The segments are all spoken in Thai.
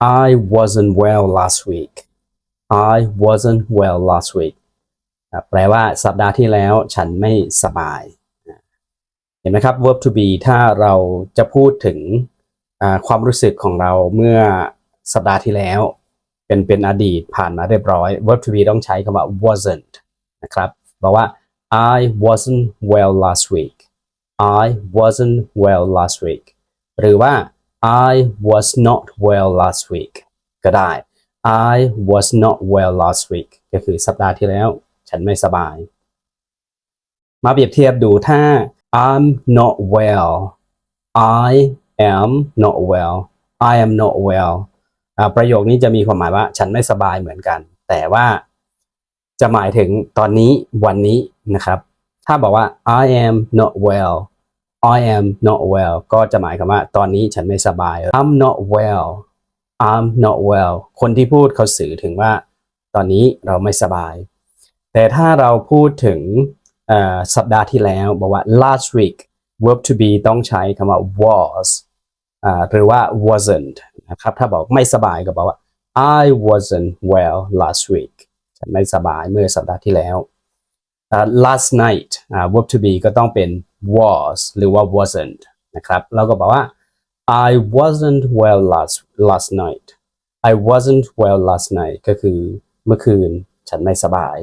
I wasn't well last week I wasn't well last week แปลว่าสัปดาห์ที่แล้วฉันไม่สบาย เห็นไหมครับ verb to be ถ้าเราจะพูดถึงความรู้สึกของเราเมื่อสัปดาห์ที่แล้ว เป็นเป็นอดีตผ่านมาเรียบร้อย verb to be ต้องใช้คำว่า wasn't นะครับบอกว่า I wasn't well last week I wasn't well last week หรือว่า I was not well last week ก็ได้ I was not well last week ก็คือสัปดาห์ที่แล้ว ฉันไม่สบาย มาเปรียบเทียบดูถ้า I'm not well I am not well I am not well อ่าประโยคนี้จะมีความหมายว่า ฉันไม่สบายเหมือนกัน แต่ว่าจะหมายถึงตอนนี้วันนี้นะครับ ถ้าบอกว่า I am not well I am not well ก็จะหมายความว่าตอนนี้ฉันไม่สบาย I'm not well I'm not well คนที่พูดเขาสื่อถึงว่า ตอนนี้เราไม่สบาย แต่ถ้าเราพูดถึงสัปดาห์ที่แล้วบอกว่า last week verb to be ต้องใช้คำว่า was หรือว่า wasn't นะครับ ถ้าบอกไม่สบายก็บอกว่า I wasn't well last week ฉันไม่สบายเมื่อสัปดาห์ที่แล้ว last night verb to be ก็ต้องเป็น was หรือว่า wasn't นะครับเราก็บอกว่า I wasn't well last last night I wasn't well last night ก็คือเมื่อคืนฉันไม่สบาย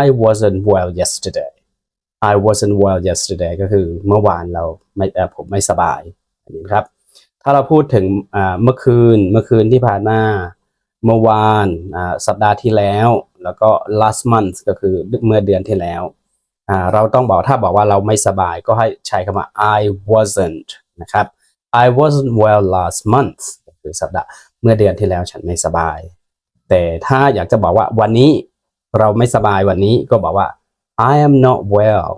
I wasn't well yesterday I wasn't well yesterday ก็คือเมื่อวานเราไม่อ่ผมไม่สบายนนี้ครับ ถ้าเราพูดถึงอ่าเมื่อคืนเมื่อคืนที่ผ่านมา เมื่อวานอ่าสัปดาห์ที่แล้ว แล้วก็ last month ก็คือเมื่อเดือนที่แล้ว เราต้องบอกถ้าบอกว่าเราไม่สบายก็ให้ใช้คำว่า I wasn't นะครับ I wasn't well last month คือสัปดาห์เมื่อเดือนที่แล้วฉันไม่สบาย แต่ถ้าอยากจะบอกว่าวันนี้เราไม่สบายวันนี้ก็บอกว่า I am not well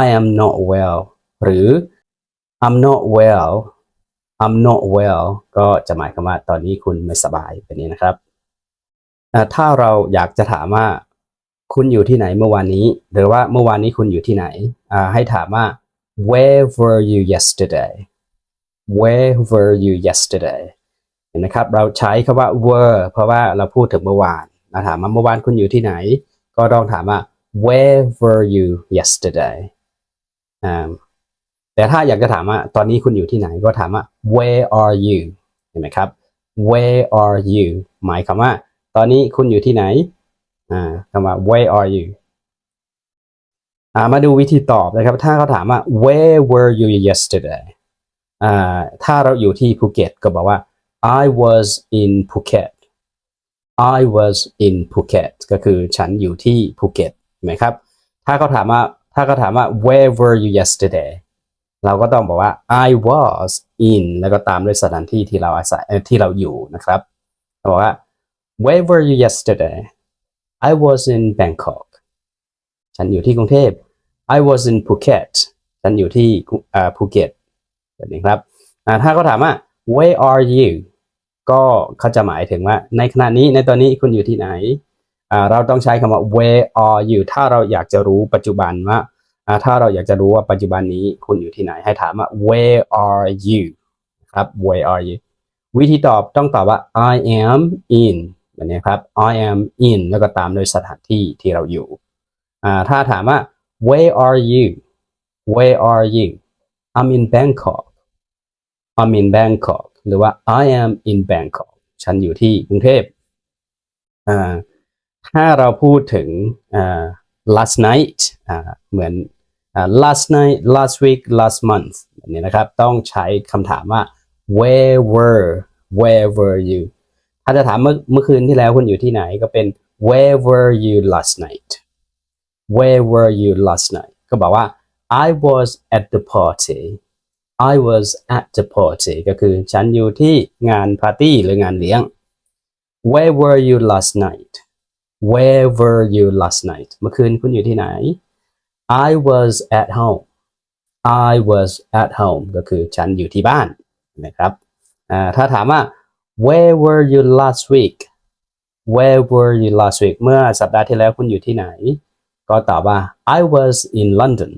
I am not well หรือ I'm not well I'm not well ก็จะหมายความว่าตอนนี้คุณไม่สบายแบบนี้นะครับ ถ้าเราอยากจะถามว่า คุณอยู่ที่ไหนเมื่อวานนี้ หรือว่าเมื่อวานนี้คุณอยู่ที่ไหนอ่าให้ถามว่า where were you yesterday where were you yesterday เห็นไหมครับ เราใช้คำว่า were เพราะว่าเราพูดถึงเมื่อวานเราถามว่าเมื่อวานคุณอยู่ที่ไหน ก็ต้องถามว่า where were you yesterday อ่าแต่ถ้าอยากจะถามว่าตอนนี้คุณอยู่ที่ไหนก็ถามว่า where are you เห็นไหมครับ where are you หมายความว่า ตอนนี้คุณอยู่ที่ไหน อ่าคำว่า where are you อ่ามาดูวิธีตอบนะครับ ถ้าเขาถามว่า where were you yesterday อ่าถ้าเราอยู่ที่ภูเก็ตก็บอกว่า I was in Phuket I was in Phuket ก็คือฉันอยู่ที่ภูเก็ตเห็นไหมครับ ถ้าเขาถามว่าถ้าเขาถามว่า where were you yesterday เราก็ต้องบอกว่า I was in แล้วก็ตามด้วยสถานที่ที่เราอาศัยที่เราอยู่นะครับบอกว่า where were you yesterday I was in Bangkok ฉันอยู่ที่กรุงเทพ I was in Phuket ฉันอยู่ที่อ่าภูเก็ตแบบนี้ครับถ้าเขาถามว่า where are you ก็เขาจะหมายถึงว่า ในขณะนี้ในตอนนี้คุณอยู่ที่ไหน เราต้องใช้คำว่า where are you ถ้าเราอยากจะรู้ปัจจุบันว่าถ้าเราอยากจะรู้ว่าปัจจุบันนี้คุณอยู่ที่ไหน ให้ถามว่า where are you ครับ where are you วิธีตอบต้องตอบว่า I am in แบบนี้ครับ I am in แล้วก็ตามด้วยสถานที่ที่เราอยู่ถ้าถามว่า where are you where are you I'm in Bangkok I'm in Bangkok หรือว่า I am in Bangkok ฉันอยู่ที่กรุงเทพถ้าเราพูดถึง last night เหมือน last night last week last month แบบนี้นะครับ ต้องใช้คำถามว่า where were where were you ถ้าจะถามเมื่อเมื่อคืนที่แล้วคุณอยู่ที่ไหนก็เป็น where were you last night where were you last night ก็บอกว่า I was at the party I was at the party ก็คือฉันอยู่ที่งานปาร์ตี้หรืองานเลี้ยง Where were you last night Where were you last night เมื่อคืนคุณอยู่ที่ไหน I was at home I was at home ก็คือฉันอยู่ที่บ้านนะครับถ้าถามว่า Where were you last week Where were you last week เมื่อสัปดาห์ที่แล้วคุณอยู่ที่ไหน ก็ตอบว่า I was in London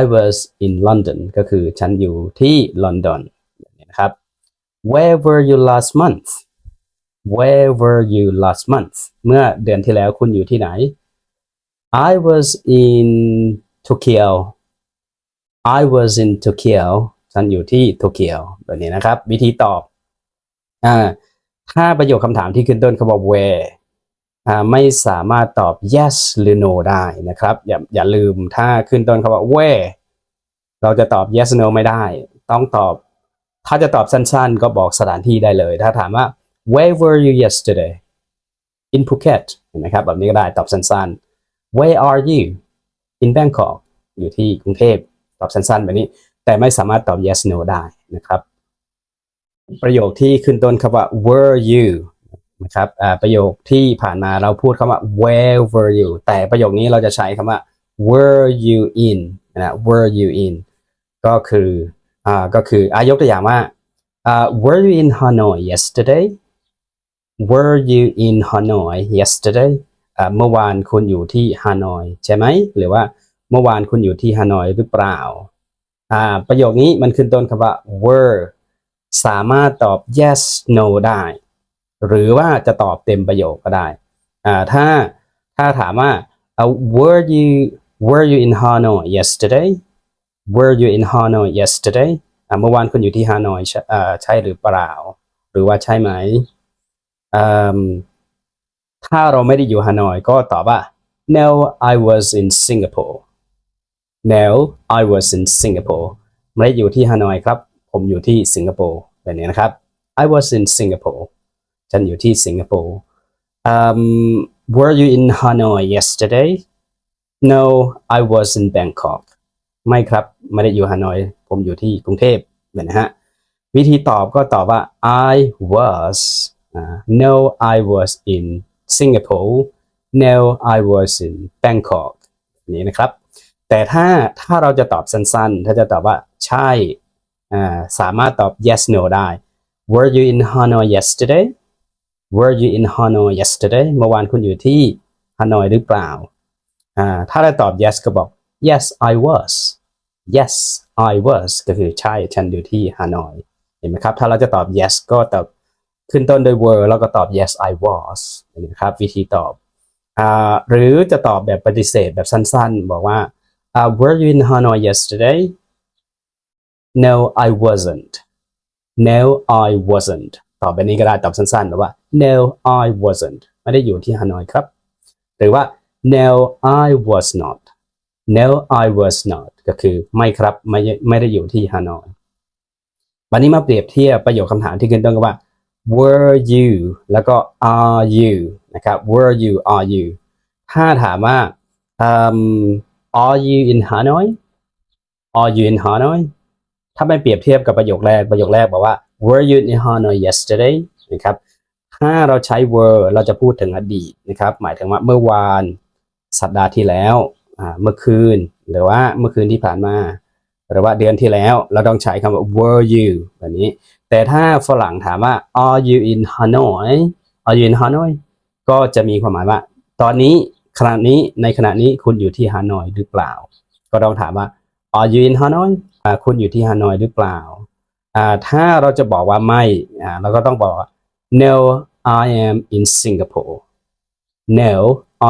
I was in London ก็คือฉันอยู่ที่ลอนดอนนะครับ where were you last month where were you last month เมื่อเดือนที่แล้วคุณอยู่ที่ไหน I was in Tokyo I was in Tokyo ฉันอยู่ที่โตเกียวแบบนี้นะครับ วิธีตอบ ถ้าประโยคคำถามที่ขึ้นต้นเขาบอก where อ่าไม่สามารถตอบ yes หรือ no ได้นะครับ อย่าอย่าลืมถ้าขึ้นต้นเขาบอก where เราจะตอบ yes no ไม่ได้ ต้องตอบ ถ้าจะตอบสั้นๆ ก็บอกสถานที่ได้เลย ถ้าถามว่า where were you yesterday in Phuket เห็นไหมครับ แบบนี้ก็ได้ตอบสั้นๆ where are you in Bangkok อยู่ที่กรุงเทพตอบสั้นๆ แบบนี้ แต่ไม่สามารถตอบ yes no ได้นะครับ ประโยคที่ขึ้นต้นคำว่า were you นะครับอ่าประโยคที่ผ่านมาเราพูดคำว่า where were you แต่ประโยคนี้เราจะใช้คำว่า were you in นะ were you in ก็คืออ่าก็คืออายกตัวอย่างว่าอ่า were you in Hanoi yesterday were you in Hanoi yesterday อ่าเมื่อวานคุณอยู่ที่ฮานอยใช่ไหม หรือว่าเมื่อวานคุณอยู่ที่ฮานอยหรือเปล่า อ่า ประโยคนี้มันขึ้นต้นคำว่า were สามารถตอบ yes no ได้ หรือว่าจะตอบเต็มประโยคก็ได้อ่าถ้าถ้าถามว่าอ่า were you were you in Hanoi yesterday were you in Hanoi yesterday อ่าเมื่อวานคุณอยู่ที่ฮานอยใช่อ่าใช่หรือเปล่า หรือว่าใช่ไหมอืมถ้าเราไม่ได้อยู่ฮานอยก็ตอบว่า no I was in Singapore no I was in Singapore ไม่ได้อยู่ที่ฮานอยครับ ผมอยู่ที่สิงคโปร์แบบนี้นะครับ I was in Singapore ฉันอยู่ที่สิงคโปร์ um, were you in Hanoi yesterday no I was in Bangkok ไม่ครับ ไม่ได้อยู่ฮานอย ผมอยู่ที่กรุงเทพเหมือนนะฮะ วิธีตอบก็ตอบว่า I was อ่า no I was in Singapore no I was in Bangkok นี้นะครับ แต่ถ้าถ้าเราจะตอบสั้นๆ ถ้าจะตอบว่าใช่ สามารถตอบ yes no ได้ were you in Hanoi yesterday were you in Hanoi yesterday เมื่อวานคุณอยู่ที่ฮานอยหรือเปล่าอ่า ถ้าเราตอบ yes ก็บอก yes I was yes I was ก็คือใช่ฉันอยู่ที่ฮานอย เห็นไหมครับ ถ้าเราจะตอบ yes ก็ตอบขึ้นต้นด้วย were แล้วก็ตอบ yes I was นไหมครับ วิธีตอบอ่าหรือจะตอบแบบปฏิเสธแบบสั้นๆ บอกว่า uh, were you in Hanoi yesterday no I wasn't no I wasn't ตอบแบบนี้ก็ได้ตอบสั้นๆแบบว่า no I wasn't ไม่ได้อยู่ที่ฮานอยครับ หรือว่า no I was not no I was not ก็คือไม่ครับไม่ไม่ได้อยู่ที่ฮานอยวันนี้มาเปรียบเทียบประโยคคำถามที่ขึ้นต้นกับว่า were you แล้วก็ are you นะครับ were you are you ถ้าถามว่า um, are you in Hanoi are you in Hanoi ถ้าไม่เปรียบเทียบกับประโยคแรกประโยคแรกบอกว่า were you in Hanoi yesterday นะครับถ้าเราใช้ were เราจะพูดถึงอดีตนะครับ หมายถึงว่าเมื่อวานสัปดาห์ที่แล้วเมื่อคืน หรือว่าเมื่อคืนที่ผ่านมา หรือว่าเดือนที่แล้วเราต้องใช้คำว่า were you แบบนี้ แต่ถ้าฝรั่งถามว่า are you in Hanoi are you in Hanoi ก็จะมีความหมายว่า ตอนนี้ขณะนี้ในขณะนี้คุณอยู่ที่ฮานอยหรือเปล่า ก็ต้องถามว่า are you in Hanoi อ่าคุณอยู่ที่ฮานอยหรือเปล่า ถ้าเราจะบอกว่าไม่เราก็ต้องบอกว่า no I am in Singapore no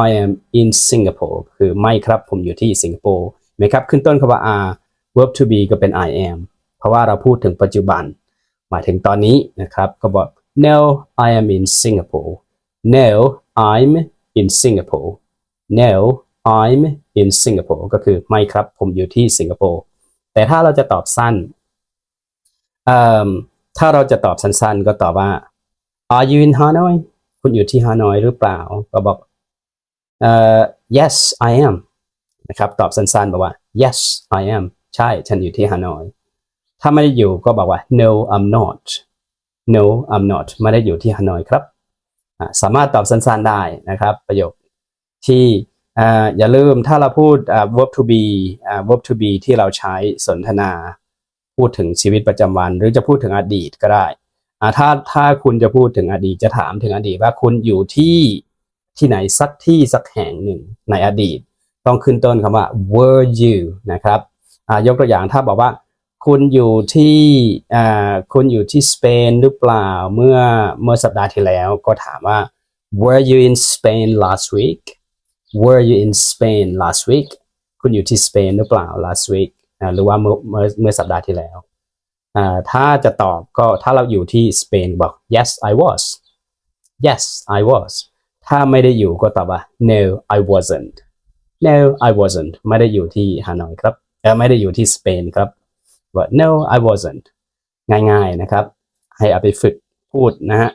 I am in Singapore คือไม่ครับผมอยู่ที่สิงคโปร์ไหมครับ ขึ้นต้นคำว่า are verb to be ก็เป็น I am เพราะว่าเราพูดถึงปัจจุบัน หมายถึงตอนนี้นะครับ ก็บอก no I am in Singapore no I'm in Singapore no I'm in Singapore ก็คือไม่ครับ ผมอยู่ที่สิงคโปร์แต่ถ้าเราจะตอบสั้น ถ้าเราจะตอบสั้นๆ ก็ตอบว่า are you in Hanoi คุณอยู่ที่ฮานอยหรือเปล่า ก็บอก yes I am นะครับ ตอบสั้นๆบอกว่า yes I am ใช่ ฉันอยู่ที่ฮานอย ถ้าไม่ได้อยู่ก็บอกว่า no I'm not no I'm not ไม่ได้อยู่ที่ฮานอยครับ สามารถตอบสั้นๆได้นะครับ ประโยคที่ อย่าลืมถ้าเราพูด verb to be verb to be ที่เราใช้สนทนา พูดถึงชีวิตประจำวัน หรือจะพูดถึงอดีตก็ได้ถ้าถ้าคุณจะพูดถึงอดีตจะถามถึงอดีตว่าคุณอยู่ที่ที่ไหนสักที่สักแห่งหนึ่งในอดีต ต้องขึ้นต้นคำว่า were you นะครับยกตัวอย่างถ้าบอกว่า คุณอยู่ที่คุณอยู่ที่สเปนหรือเปล่าเมื่อเมื่อสัปดาห์ที่แล้วก็ถามว่า were you in Spain last week were you in Spain last week คุณอยู่ที่สเปนหรือเปล่า last week หรือว่าเมื่อเมื่อเมื่อสัปดาห์ที่แล้ว ถ้าจะตอบก็ถ้าเราอยู่ที่สเปนบอก yes I was yes I was ถ้าไม่ได้อยู่ก็ตอบว่า no I wasn't no I wasn't ไม่ได้อยู่ที่ฮานอยครับไม่ได้อยู่ที่สเปนครับว่า no I wasn't ง่ายๆนะครับ ให้เอาไปฝึกพูดนะฮะ